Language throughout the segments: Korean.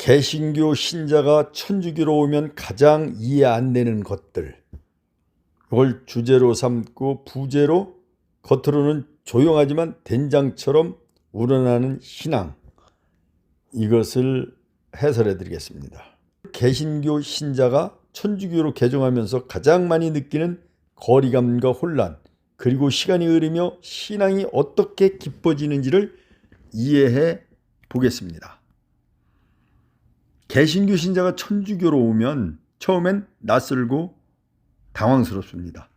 개신교 신자가 천주교로 오면 가장 이해 안 되는 것들 이걸 주제로 삼고 부제로 겉으로는 조용하지만 된장처럼 우러나는 신앙 이것을 해설해 드리겠습니다. 개신교 신자가 천주교로 개종하면서 가장 많이 느끼는 거리감과 혼란 그리고 시간이 흐르며 신앙이 어떻게 깊어지는지를 이해해 보겠습니다. 개신교 신자가 천주교로 오면 처음엔 낯설고 당황스럽습니다.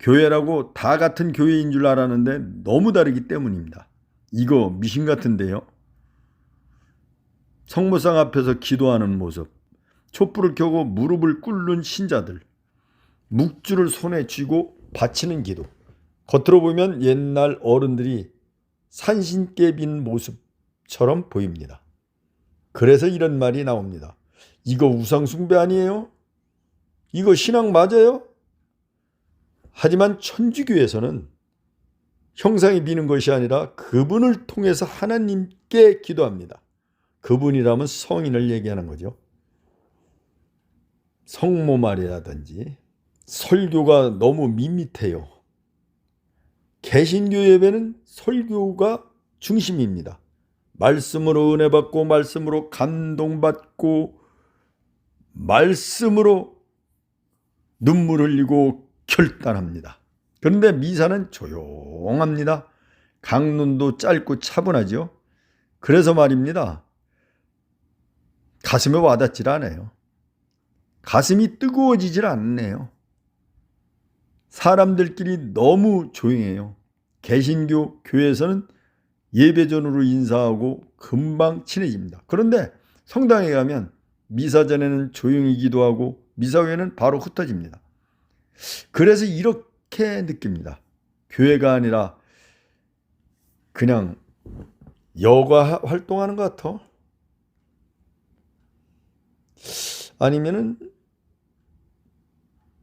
교회라고 다 같은 교회인 줄 알았는데 너무 다르기 때문입니다. 이거 미신 같은데요. 성모상 앞에서 기도하는 모습, 촛불을 켜고 무릎을 꿇는 신자들, 묵주를 손에 쥐고 바치는 기도. 겉으로 보면 옛날 어른들이 산신께 빈 모습처럼 보입니다. 그래서 이런 말이 나옵니다. 이거 우상숭배 아니에요? 이거 신앙 맞아요? 하지만 천주교에서는 형상이 비는 것이 아니라 그분을 통해서 하나님께 기도합니다. 그분이라면 성인을 얘기하는 거죠. 성모 말이라든지 설교가 너무 밋밋해요. 개신교 예배는 설교가 중심입니다. 말씀으로 은혜 받고 말씀으로 감동받고 말씀으로 눈물 흘리고 결단합니다. 그런데 미사는 조용합니다. 강론도 짧고 차분하죠. 그래서 말입니다. 가슴에 와닿질 않아요. 가슴이 뜨거워지질 않네요. 사람들끼리 너무 조용해요. 개신교 교회에서는 예배전으로 인사하고 금방 친해집니다. 그런데 성당에 가면 미사 전에는 조용히 기도하고 미사 후에는 바로 흩어집니다. 그래서 이렇게 느낍니다. 교회가 아니라 그냥 여가 활동하는 것 같아. 아니면은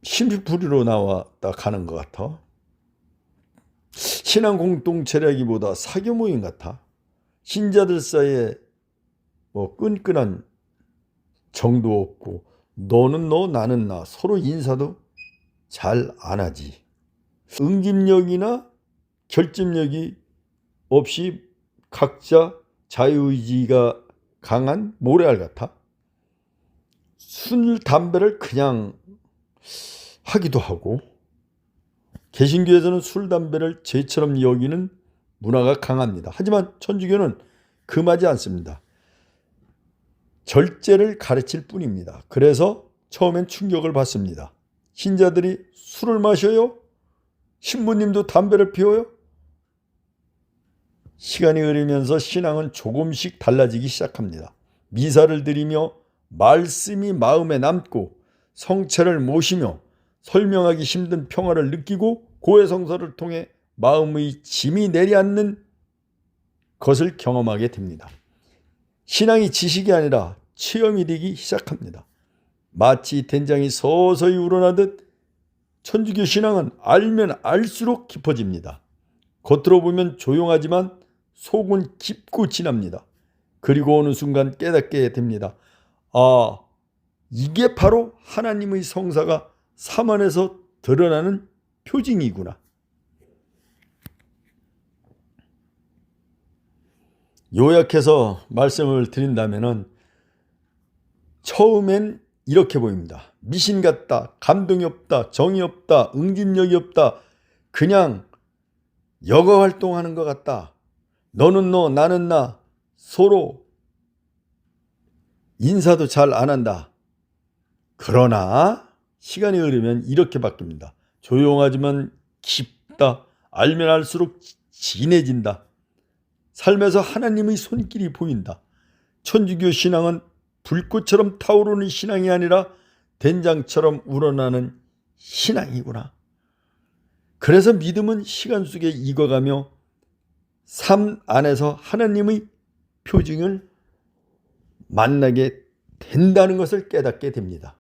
심리풀이로 나왔다 가는 것 같아. 신앙 공동체라기보다 사교 모임 같아. 신자들 사이에 뭐 끈끈한 정도 없고 너는 너 나는 나 서로 인사도 잘 안 하지. 응집력이나 결집력이 없이 각자 자유의지가 강한 모래알 같아. 술, 담배를 그냥 하기도 하고 개신교에서는 술, 담배를 죄처럼 여기는 문화가 강합니다. 하지만 천주교는 금하지 않습니다. 절제를 가르칠 뿐입니다. 그래서 처음엔 충격을 받습니다. 신자들이 술을 마셔요? 신부님도 담배를 피워요? 시간이 흐르면서 신앙은 조금씩 달라지기 시작합니다. 미사를 드리며 말씀이 마음에 남고 성체를 모시며 설명하기 힘든 평화를 느끼고 고해성사를 통해 마음의 짐이 내려앉는 것을 경험하게 됩니다. 신앙이 지식이 아니라 체험이 되기 시작합니다. 마치 된장이 서서히 우러나듯 천주교 신앙은 알면 알수록 깊어집니다. 겉으로 보면 조용하지만 속은 깊고 진합니다. 그리고 어느 순간 깨닫게 됩니다. 아, 이게 바로 하나님의 성사가 삶 안에서 드러나는 표징이구나. 요약해서 말씀을 드린다면은 처음엔 이렇게 보입니다. 미신 같다, 감동이 없다, 정이 없다, 응집력이 없다, 그냥 여가 활동하는 것 같다. 너는 너, 나는 나, 서로 인사도 잘 안 한다. 그러나 시간이 흐르면 이렇게 바뀝니다. 조용하지만 깊다. 알면 알수록 진해진다. 삶에서 하나님의 손길이 보인다. 천주교 신앙은 불꽃처럼 타오르는 신앙이 아니라 된장처럼 우러나는 신앙이구나. 그래서 믿음은 시간 속에 익어가며 삶 안에서 하나님의 표징을 만나게 된다는 것을 깨닫게 됩니다.